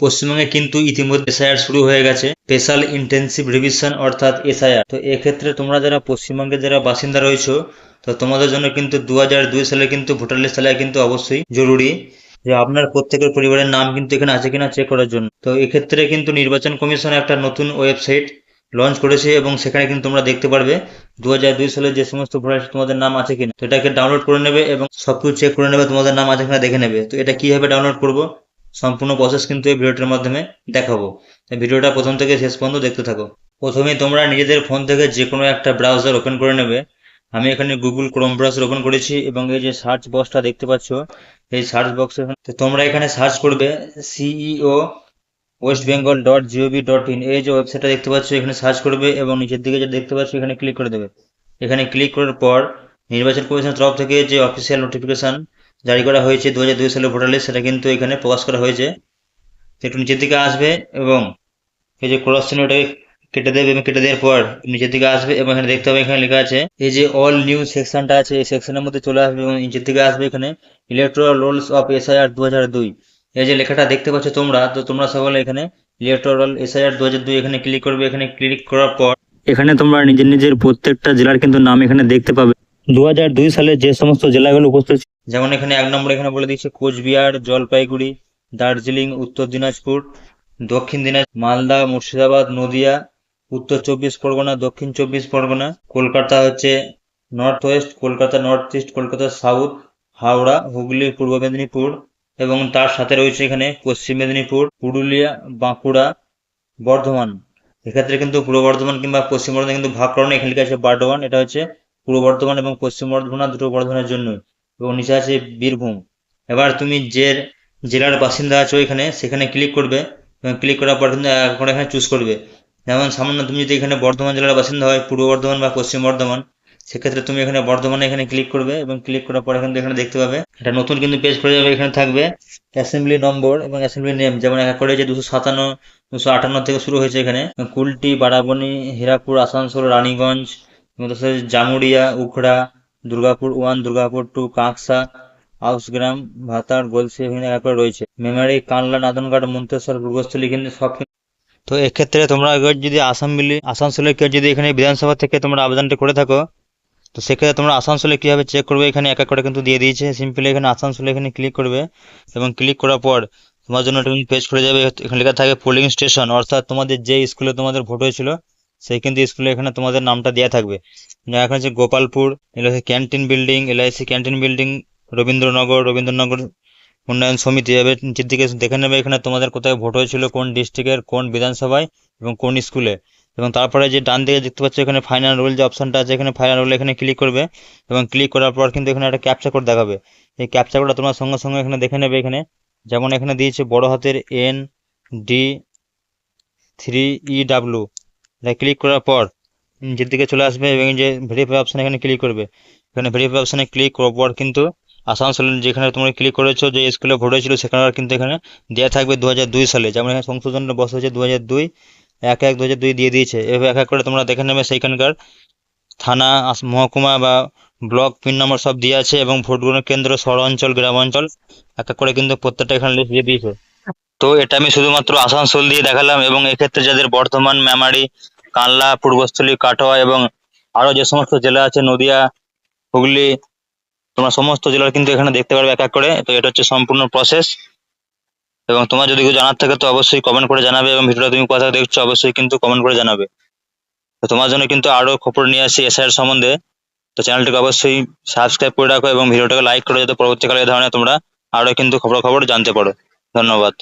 পশ্চিমবঙ্গে কিন্তু ইতিমধ্যে এসআইআর শুরু হয়ে গেছে। স্পেশাল ইন্টেন্সিভ রিভিশন অর্থাৎ এসআইআর। তো এক্ষেত্রে তোমরা যারা পশ্চিমবঙ্গের যারা বাসিন্দা রয়েছো, তো তোমাদের জন্য কিন্তু দু সালে কিন্তু ভোটার লিস্ট তালিকা কিন্তু অবশ্যই জরুরি যে আপনার প্রত্যেকের পরিবারের নাম কিন্তু এখানে আছে কিনা চেক করার জন্য। তো এক্ষেত্রে কিন্তু নির্বাচন কমিশন একটা নতুন ওয়েবসাইট লঞ্চ করেছে এবং সেখানে কিন্তু তোমরা দেখতে পারবে দু সালে যে সমস্ত ভোটার তোমাদের নাম আছে কিনা। তো এটাকে ডাউনলোড করে নেবে এবং সবকিছু চেক করে নেবে তোমাদের নাম আছে কিনা দেখে নেবে। তো এটা কীভাবে ডাউনলোড করব? সম্পূর্ণ প্রসেস কিন্তু এই ভিডিওটার মাধ্যমে দেখাবো। ভিডিওটা প্রথম থেকে শেষ পর্যন্ত দেখতে থাকো। প্রথমে তোমরা নিজেদের ফোন থেকে যে কোনো একটা ব্রাউজার ওপেন করে নেবে। আমি এখানে গুগল ক্রোম ব্রাউজার ওপেন করেছি এবং এই যে সার্চ বক্সটা দেখতে পাচ্ছ, এই সার্চ বক্সে তো তোমরা এখানে সার্চ করবে CEO west Bengal dot gov dot in এই যে ওয়েবসাইটটা দেখতে পাচ্ছ, এখানে সার্চ করবে এবং নিচের দিকে যে দেখতে পাচ্ছ, এখানে ক্লিক করে দেবে। এখানে ক্লিক করার পর নির্বাচন কমিশনের তরফ থেকে যে অফিসিয়াল নোটিফিকেশন জারি করা হয়েছে দু হাজার দুই সালে ভোটার লিস্ট সেটা কিন্তু এখানে প্রকাশ করা হয়েছে। একটু নিচের দিকে আসবে এবং এই যে ক্রস চিহ্ন ওটাকে কেটে দেবে এবং কেটে দেওয়ার পর নিচের দিকে আসবে এবং এখানে দেখতে হবে, এখানে লেখা আছে, এই যে অল নিউ সেকশনটা আছে, এই সেকশনের মধ্যে চলে আসবে এবং নিচের দিকে আসবে এখানে ইলেকট্রাল রোলস অফ এসআইআর দু হাজার দুই। এই যে লেখাটা দেখতে পাচ্ছ তোমরা, তো তোমরা সকলে এখানে ইলেকট্রাল এসআইআর দু হাজার দুই এখানে ক্লিক করবে, এখানে ক্লিক করার পর এখানে তোমরা নিজের নিজের প্রত্যেকটা জেলার কিন্তু নাম এখানে দেখতে পাবে। দু হাজার দুই সালে যে সমস্ত জেলাগুলো উপস্থিত যেমন এখানে এক নম্বর এখানে বলে দিচ্ছে কোচবিহার, জলপাইগুড়ি, দার্জিলিং, উত্তর দিনাজপুর, দক্ষিণ দিনাজপুর, মালদা, মুর্শিদাবাদ, নদিয়া, উত্তর চব্বিশ পরগনা, দক্ষিণ চব্বিশ পরগনা, কলকাতা হচ্ছে north west Kolkata north east Kolkata south Howrah, Hooghly, Purba Medinipur এবং তার সাথে রয়েছে এখানে পশ্চিম মেদিনীপুর, পুরুলিয়া, বাঁকুড়া, বর্ধমান। এক্ষেত্রে কিন্তু পূর্ব বর্ধমান কিংবা পশ্চিম বর্ধমান কিন্তু ভাগ করানো এখানে আছে বার্ধমান এটা হচ্ছে পূর্ব বর্ধমান এবং পশ্চিম বর্ধমান দুটো বর্ধমানের জন্য এবং নিচে আছে বীরভূম। এবার তুমি যে জেলার বাসিন্দা আছো এখানে, সেখানে ক্লিক করবে এবং ক্লিক করার পর কিন্তু এখন এখানে চুজ করবে। যেমন সামান্য তুমি যদি এখানে বর্ধমান জেলার বাসিন্দা হয়, পূর্ব বর্ধমান বা পশ্চিম বর্ধমান, সেক্ষেত্রে তুমি এখানে বর্ধমানে এখানে ক্লিক করবে এবং ক্লিক করার পর এখানে এখানে দেখতে পাবে এটা নতুন কিন্তু পেজ খুলে যাবে, এখানে থাকবে অ্যাসেম্বলি নম্বর এবং অ্যাসেম্বলি নেম যেমন এক করে যে দুশো সাতান্ন, দুশো আটান্ন থেকে শুরু হয়েছে এখানে। কুলটি, বারাবণী হীরাপুর আসানসোল, রানীগঞ্জ সাথে জামুরিয়া উখড়া, দুর্গাপুর ওয়ান, দুর্গাপুর টু, কাঁকসা হাউসগ্রাম ভাতার, গোলসি এক করে রয়েছে। মেমারি, কানলা, নাদনঘাট, মন্তেশ্বর পূর্বস্থলী কিন্তু সব তো এক্ষেত্রে তোমরা যদি আসামবিলি আসানসোলের কেউ যদি এখানে বিধানসভা থেকে তোমরা আবেদনটা করে থাকো, তো সেক্ষেত্রে তোমরা আসানসোলে কীভাবে চেক করবে? এখানে এক এক করে কিন্তু দিয়ে দিয়েছে। সিম্পলি এখানে আসানসোলে এখানে ক্লিক করবে এবং ক্লিক করার পর তোমার জন্য একটা পেজ খুলে যাবে। এখানে লেখা থাকবে পোলিং স্টেশন অর্থাৎ তোমাদের যে স্কুলে তোমাদের ভোট হয়েছিল সেই কিন্তু স্কুলে এখানে তোমাদের নামটা দেওয়া থাকবে। এখানে হচ্ছে গোপালপুর এগুলো হচ্ছে canteen building LIC canteen building, Rabindranagar Rabindranagar উন্নয়ন সমিতি এবার নিচের দিকে দেখে নেবে এখানে তোমাদের কোথায় ভোট হয়েছিল, কোন ডিস্ট্রিক্টের, কোন বিধানসভায় এবং কোন স্কুলে। এবং তারপরে যে ডান দিকে দেখতে পাচ্ছ এখানে ফাইনাল রোল যে অপশনটা আছে, এখানে ফাইনাল রোল এখানে ক্লিক করবে এবং ক্লিক করার পর কিন্তু এখানে একটা ক্যাপচা কোড দেখাবে। এই ক্যাপচা কোডটা তোমার সঙ্গে সঙ্গে এখানে দেখে নেবে এখানে। যেমন এখানে দিয়েছে বড় হাতের N D three E W এটা ক্লিক করার পর নিচের দিকে চলে আসবে এবং যে ভেরিফাই অপশন এখানে ক্লিক করবে। এখানে ভেরিফাই অপশনে ক্লিক করার পর কিন্তু আসানসোল যেখানে তোমরা ক্লিক করেছ, যে স্কুলে ভোট হয়েছিল সেখানে কিন্তু এখানে দেওয়া থাকবে দু সালে। যেমন এখানে সংশোধনটা বসে হয়েছে দু এক এক দু দিয়ে দিয়েছে। এভাবে এক এক করে তোমরা দেখে নেবে সেইখানকার থানা মহকুমা বা ব্লক পিন নম্বর সব দিয়ে আছে এবং ভোট গ্রহণ কেন্দ্র শহর অঞ্চল গ্রাম অঞ্চল এক এক করে কিন্তু প্রত্যেকটা এখানে লিস্ট দিয়ে দিয়েছে। তো এটা আমি শুধুমাত্র আসানসোল দিয়ে দেখালাম এবং এক্ষেত্রে যাদের বর্ধমান মেমারি কানলা, পূর্বস্থলী, কাটোয়া এবং আরও যে সমস্ত জেলা আছে, নদিয়া, হুগলি, তোমরা সমস্ত জেলার কিন্তু এখানে দেখতে পারবে এক এক করে। তো এটা হচ্ছে সম্পূর্ণ প্রসেস এবং তোমার যদি কিছু জানার থাকে, তো অবশ্যই কমেন্ট করে জানাবে এবং ভিডিওটা তুমি কোথা দেখছ, অবশ্যই কিন্তু কমেন্ট করে জানাবে। তো তোমার জন্য কিন্তু আরও খবর নিয়ে আসি এসআইয়ের সম্বন্ধে। তো চ্যানেলটিকে অবশ্যই সাবস্ক্রাইব করে রাখো এবং ভিডিওটাকে লাইক করে যাতে পরবর্তীকালে ধরনের তোমরা আরও কিন্তু খবর খবর জানতে পারো। ধন্যবাদ।